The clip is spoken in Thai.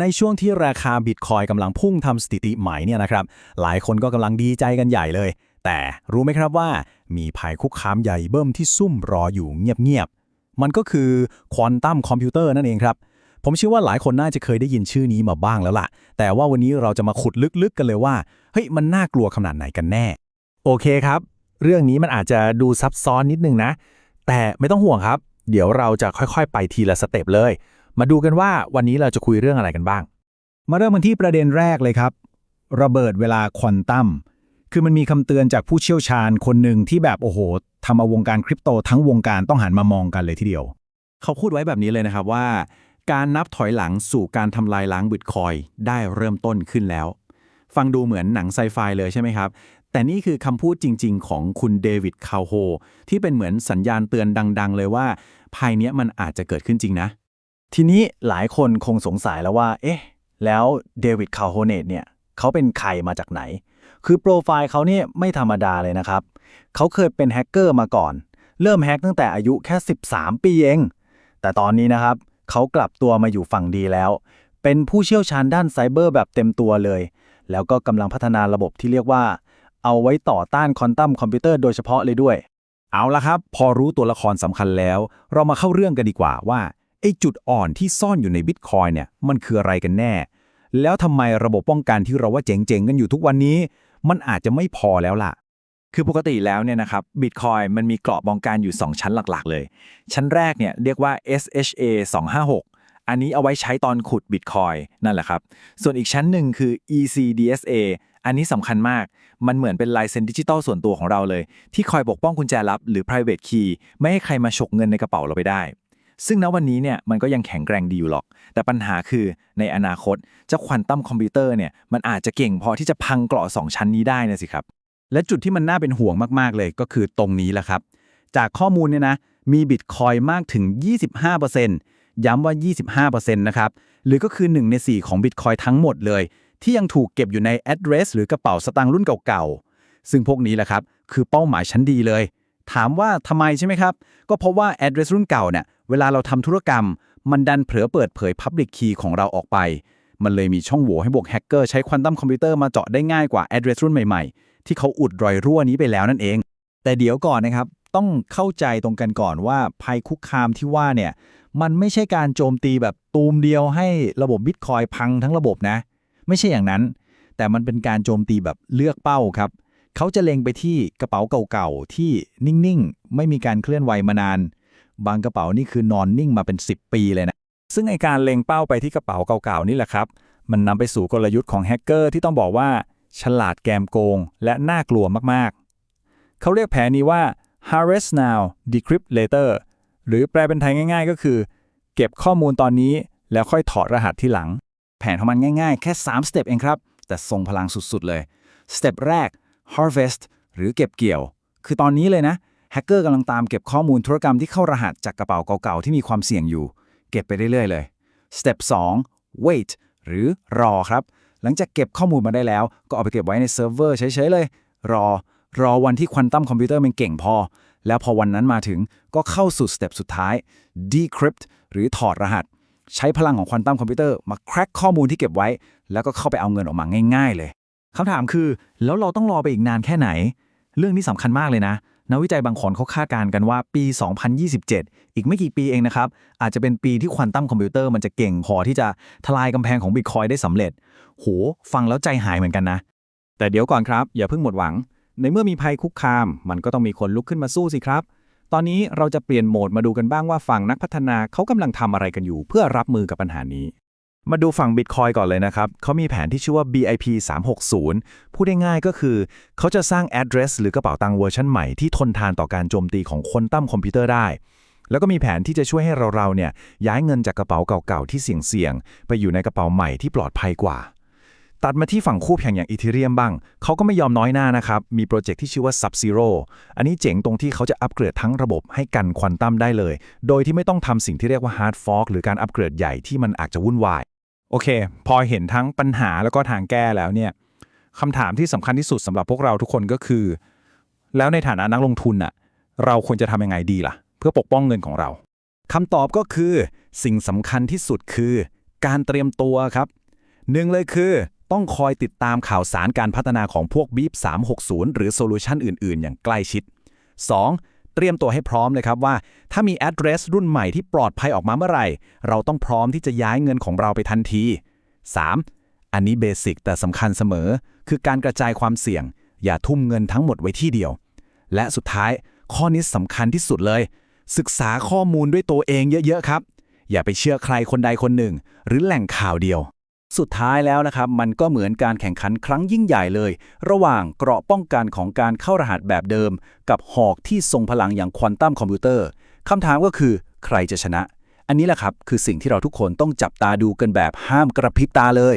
ในช่วงที่ราคาบิตคอยกำลังพุ่งทำสถิติใหม่เนี่ยนะครับ หลายคนก็กำลังดีใจกันใหญ่เลย แต่รู้ไหมครับว่ามีภัยคุกคามใหญ่เบิ่มที่ซุ่มรออยู่เงียบๆ มันก็คือควอนตัมคอมพิวเตอร์นั่นเองครับ ผมเชื่อว่าหลายคนน่าจะเคยได้ยินชื่อนี้มาบ้างแล้วล่ะ แต่ว่าวันนี้เราจะมาขุดลึกๆกันเลยว่า เฮ้ย มันน่ากลัวขนาดไหนกันแน่ โอเคครับ เรื่องนี้มันอาจจะดูซับซ้อนนิดนึงนะ แต่ไม่ต้องห่วงครับ เดี๋ยวเราจะค่อยๆ ไปทีละสเต็ปเลย มาดูกันว่าวันนี้เราจะคุยเรื่องอะไรกันบ้าง มาเริ่มกันที่ประเด็นแรกเลยครับ ระเบิดเวลาควอนตัมคือมันมีคำเตือนจากผู้เชี่ยวชาญคนหนึ่งที่แบบโอ้โหทำเอาวงการคริปโตทั้งวงการต้องหันมามองกันเลยทีเดียว เขาพูดไว้แบบนี้เลยนะครับว่า การนับถอยหลังสู่การทำลายล้างบิตคอยได้เริ่มต้นขึ้นแล้ว ฟังดูเหมือนหนังไซไฟเลยใช่ไหมครับ แต่นี่คือคำพูดจริง ๆ ของคุณเดวิดคาวโฮที่เป็นเหมือนสัญญาณเตือนดัง ๆ เลยว่าภัยเนี้ยมันอาจจะเกิดขึ้นจริงนะ ทีนี้หลายคนคงสงสัยแล้วว่า เอ๊ะ แล้วเดวิดคาโฮเนตเนี่ยเขาเป็นใครมาจากไหน คือโปรไฟล์เขาเนี่ยไม่ธรรมดาเลยนะครับ เขาเคยเป็นแฮกเกอร์มาก่อน เริ่มแฮกตั้งแต่อายุแค่ 13 ปีเอง แต่ตอนนี้นะครับเขากลับตัวมาอยู่ฝั่งดีแล้ว เป็นผู้เชี่ยวชาญด้านไซเบอร์แบบเต็มตัวเลย แล้วก็กำลังพัฒนาระบบที่เรียกว่า เอาไว้ต่อต้านควอนตัมคอมพิวเตอร์โดยเฉพาะเลยด้วย เอาละครับ พอรู้ตัวละครสำคัญแล้ว เรามาเข้าเรื่องกันดีกว่าว่า ไอ้จุดอ่อนที่ซ่อนอยู่ในบิตคอยเนี่ยมันคืออะไรกันแน่ แล้วทำไมระบบป้องกันที่เราว่าเจ๋งๆกันอยู่ทุกวันนี้ มันอาจจะไม่พอแล้วล่ะ คือปกติแล้วเนี่ยนะครับบิตคอยมันมีเกราะป้องกันอยู่ 2 ชั้นหลักๆ เลย ชั้นแรกเนี่ยเรียกว่า SHA 256 อันนี้เอาไว้ใช้ตอนขุดบิตคอยนั่นแหละครับ ส่วนอีกชั้นหนึ่งคือ ECDSA อันนี้สำคัญมาก มันเหมือนเป็นลายเซ็นดิจิตอลส่วนตัวของเราเลย ที่คอยปกป้องกุญแจลับหรือ private key ไม่ให้ใครมาฉกเงินในกระเป๋าเราไปได้ ซึ่งณวันนี้เนี่ยมันก็ยังแข็งแกร่งดีอยู่หรอก แต่ปัญหาคือในอนาคตเจ้าควอนตัมคอมพิวเตอร์เนี่ยมันอาจจะเก่งพอที่จะพังเกราะสองชั้นนี้ได้นะสิครับ และจุดที่มันน่าเป็นห่วงมากๆเลยก็คือตรงนี้แหละครับ จากข้อมูลเนี่ยนะมีบิตคอยมากถึง 25%ย้ำว่า 25%นะครับหรือก็คือ 1 ใน 4 ของบิตคอยทั้งหมดเลย ที่ยังถูกเก็บอยู่ใน address หรือกระเป๋าสตางค์รุ่นเก่าๆซึ่งพวกนี้แหละครับคือเป้าหมายชั้นดีเลย ถามว่าทำไมใช่ไหมครับ ก็เพราะว่า address รุ่นเก่าเนี่ยเวลาเราทำธุรกรรม มันดันเผลอเปิดเผย public key ของเราออกไป มันเลยมีช่องโหว่ให้พวกแฮกเกอร์ใช้ควอนตัมคอมพิวเตอร์มาเจาะได้ง่ายกว่า address รุ่นใหม่ๆ ที่เขาอุดรอยรั่วนี้ไปแล้วนั่นเอง แต่เดี๋ยวก่อนนะครับ ต้องเข้าใจตรงกันก่อนว่าภัยคุกคามที่ว่าเนี่ยมันไม่ใช่การโจมตีแบบตูมเดียวให้ระบบบิตคอยพังทั้งระบบนะ ไม่ใช่อย่างนั้น แต่มันเป็นการโจมตีแบบเลือกเป้าครับ เขาจะเล็งไปที่กระเป๋าเก่าๆ ที่นิ่งๆ ไม่มีการเคลื่อนไหวมานาน บางกระเป๋านี่คือนอนนิ่งมาเป็น 10 ปีเลยนะ ซึ่งไอการเล็งเป้าไปที่กระเป๋าเก่าๆ นี่แหละครับ มันนำไปสู่กลยุทธ์ของแฮกเกอร์ที่ต้องบอกว่า ฉลาดแกมโกง และน่ากลัวมากๆ เขาเรียกแผนนี้ว่า harvest now decrypt later หรือแปลเป็นไทยง่าย ๆ ก็คือ เก็บข้อมูลตอนนี้แล้วค่อยถอดรหัสที่หลัง แผนของมันง่าย ๆ แค่3สเต็ปเองครับ แต่ทรงพลังสุดๆเลยสเต็ปแรก harvest หรือเก็บเกี่ยว คือตอนนี้เลยนะ แฮกเกอร์กำลังตามเก็บข้อมูลธุรกรรมที่เข้ารหัสจากกระเป๋าเก่าๆ ที่มีความเสี่ยงอยู่ เก็บไปเรื่อยๆเลยสเต็ป2 wait หรือรอครับ หลังจากเก็บข้อมูลมาได้แล้ว ก็เอาไปเก็บไว้ในเซิร์ฟเวอร์เฉยๆเลย รอ รอวันที่ควอนตัมคอมพิวเตอร์มันเก่งพอ แล้วพอวันนั้นมาถึงก็เข้าสู่สเต็ปสุดท้าย decrypt หรือถอดรหัส ใช้พลังของควอนตัมคอมพิวเตอร์มาแคร็กข้อมูลที่เก็บไว้ แล้วก็เข้าไปเอาเงินออกมาง่าย ๆ เลย คำถามคือ แล้วเราต้องรอไปอีกนานแค่ไหน เรื่องนี้สำคัญมากเลยนะนักวิจัยบางคนเขาคาดการณ์กันว่าปี 2027 อีกไม่กี่ปีเองนะครับ อาจจะเป็นปีที่ควอนตัมคอมพิวเตอร์มันจะเก่งพอที่จะทลายกำแพงของบิตคอยได้สำเร็จ โห ฟังแล้วใจหายเหมือนกันนะ แต่เดี๋ยวก่อนครับ อย่าเพิ่งหมดหวัง ในเมื่อมีภัยคุกคาม มันก็ต้องมีคนลุกขึ้นมาสู้สิครับ ตอนนี้เราจะเปลี่ยนโหมดมาดูกันบ้างว่าฝั่งนักพัฒนาเขากำลังทำอะไรกันอยู่ เพื่อรับมือกับปัญหานี้ มาดูฝั่ง Bitcoin ก่อนเลยนะครับ เขามีแผนที่ชื่อว่า BIP 360 พูดง่ายๆก็คือ เขาจะสร้าง address หรือกระเป๋าตังค์เวอร์ชันใหม่ที่ทนทานต่อการโจมตีของคนตั้มคอมพิวเตอร์ได้ แล้วก็มีแผนที่จะช่วยให้เราๆเนี่ยย้ายเงินจากกระเป๋าเก่าๆที่เสี่ยงๆ ไปอยู่ในกระเป๋าใหม่ที่ปลอดภัยกว่า ตัดมาที่ฝั่งคู่แข่งอย่างอีเทเรียมบ้าง เขาก็ไม่ยอมน้อยหน้านะครับ มีโปรเจกต์ที่ชื่อว่า Sub-Zero อันนี้เจ๋งตรงที่เขาจะอัปเกรดทั้งระบบให้กันควอนตัมได้เลย โดยที่ไม่ต้องทำสิ่งที่เรียกว่า Hard Fork หรือการอัปเกรดใหญ่ที่มันอาจจะวุ่นวาย โอเค พอเห็นทั้งปัญหาแล้วก็ทางแก้แล้วเนี่ยคำถามที่สำคัญที่สุดสำหรับพวกเราทุกคนก็คือ แล้วในฐานะนักลงทุนน่ะเราควรจะทำยังไงดีล่ะ เพื่อปกป้องเงินของเราคำตอบก็คือ สิ่งสำคัญที่สุดคือ การเตรียมตัวครับหนึ่งเลยคือ ต้องคอยติดตามข่าวสารการพัฒนาของพวก Beep 360 หรือโซลูชันอื่น ๆ อย่างใกล้ชิด 2. เตรียมตัวให้พร้อมเลยครับว่า ถ้ามี address รุ่นใหม่ที่ปลอดภัยออกมาเมื่อไหร่ เราต้องพร้อมที่จะย้ายเงินของเราไปทันที 3. อันนี้เบสิกแต่สำคัญเสมอ คือการกระจายความเสี่ยง อย่าทุ่มเงินทั้งหมดไว้ที่เดียว และสุดท้ายข้อนี้สำคัญที่สุดเลย ศึกษาข้อมูลด้วยตัวเองเยอะๆครับ อย่าไปเชื่อใครคนใดคนหนึ่ง หรือแหล่งข่าวเดียว สุดท้ายแล้วนะครับมันก็เหมือนการแข่งขันครั้งยิ่งใหญ่เลย ระหว่างเกราะป้องกันของการเข้ารหัสแบบเดิม กับหอกที่ทรงพลังอย่างควอนตัมคอมพิวเตอร์คำถามก็คือใครจะชนะ อันนี้แหละครับคือสิ่งที่เราทุกคนต้องจับตาดูกันแบบห้ามกระพริบตาเลย